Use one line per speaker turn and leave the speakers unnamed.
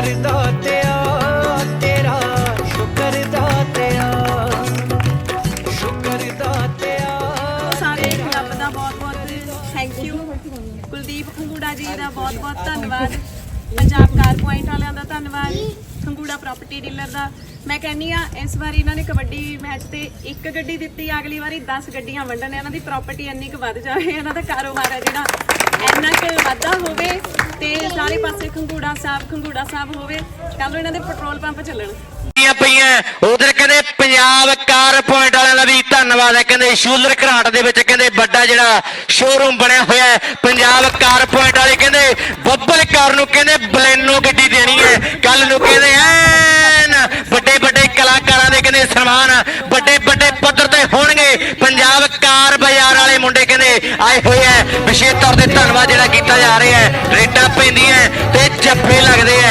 ਸ਼ੁਕਰ ਦਾਤਿਆ ਤੇਰਾ ਸ਼ੁਕਰ ਦਾਤਿਆ ਸ਼ੁਕਰ ਦਾਤਿਆ
ਸਾਰੇ ਕਲੱਬ ਦਾ ਬਹੁਤ-ਬਹੁਤ ਥੈਂਕ ਯੂ ਕੁਲਦੀਪ ਖੰਗੂੜਾ ਜੀ ਦਾ ਬਹੁਤ-ਬਹੁਤ ਧੰਨਵਾਦ। ਪੰਜਾਬ ਕਾਰ ਪੁਆਇੰਟ ਵਾਲਿਆਂ ਦਾ ਧੰਨਵਾਦ। ਖੰਗੂੜਾ ਪ੍ਰਾਪਰਟੀ ਡੀਲਰ ਦਾ। ਮੈਂ ਕਹਿੰਨੀ ਆ ਇਸ ਵਾਰੀ ਇਹਨਾਂ ਨੇ ਕਬੱਡੀ ਮੈਚ ਤੇ ਇੱਕ ਗੱਡੀ ਦਿੱਤੀ, ਅਗਲੀ ਵਾਰੀ 10 ਗੱਡੀਆਂ ਵੰਡਣ ਇਹਨਾਂ ਦੀ ਪ੍ਰਾਪਰਟੀ ਇੰਨੀ ਕੁ ਵੱਧ ਜਾਵੇ, ਇਹਨਾਂ ਦਾ ਕਾਰੋਬਾਰ ਹੈ ਜਿਹੜਾ ਇੰਨਾ ਕੁ ਵਾਧਾ ਹੋਵੇ। ਸਾਰੇ ਪਾਸੇ ਖੰਗੂੜਾ ਸਾਹਿਬ ਖੰਗੂੜਾ ਸਾਹਿਬ ਹੋਵੇ ਕੱਲ ਨੂੰ ਇਹਨਾਂ ਦੇ ਪੈਟਰੋਲ ਪੰਪ ਚੱਲਣ।
ਪਈਆਂ ਪਈਆਂ, ਉਧਰ ਕਹਿੰਦੇ ਪੰਜਾਬ ਕਾਰ ਪੁਆਇੰਟ ਵਾਲਿਆਂ ਦਾ ਵੀ ਧੰਨਵਾਦ ਹੈ। ਕਹਿੰਦੇ ਸ਼ੂਲਰ ਘਰਾਟ ਦੇ ਵਿੱਚ ਕਹਿੰਦੇ ਵੱਡਾ ਜਿਹੜਾ ਸ਼ੋਰੂਮ ਬਣਿਆ ਹੋਇਆ ਹੈ। ਪੰਜਾਬ ਕਾਰ ਪੁਆਇੰਟ ਵਾਲੇ ਕਹਿੰਦੇ ਬੱਬਲ ਕਾਰ ਨੂੰ ਕਹਿੰਦੇ ਬਲੈਨੋ ਗੱਡੀ ਦੇਣੀ ਹੈ। ਕੱਲ ਨੂੰ ਕਹਿੰਦੇ ਐਨ ਵੱਡੇ ਵੱਡੇ ਕਲਾਕਾਰਾਂ ਦੇ ਕਹਿੰਦੇ ਸਨਮਾਨ ਵੱਡੇ ਵੱਡੇ ਪੱਧਰ ਤੇ ਹੋਣਗੇ ਪੰਜਾਬ ਕਾਰ ਬਾਜ਼ਾਰ ਵਾਲੇ ਮੁੰਡੇ ਕਹਿੰਦੇ, ਆਏ ਹੋਏ ਹੈ ਵਿਸ਼ੇਸ਼ ਤੌਰ ਤੇ ਧੰਨਵਾਦ ਜਿਹੜਾ ਕੀਤਾ ਜਾ ਰਿਹਾ ਹੈ। ਰੇਟਾਂ ਪੈਂਦੀਆਂ ਤੇ ਜੱਫੇ ਲੱਗਦੇ ਹੈ।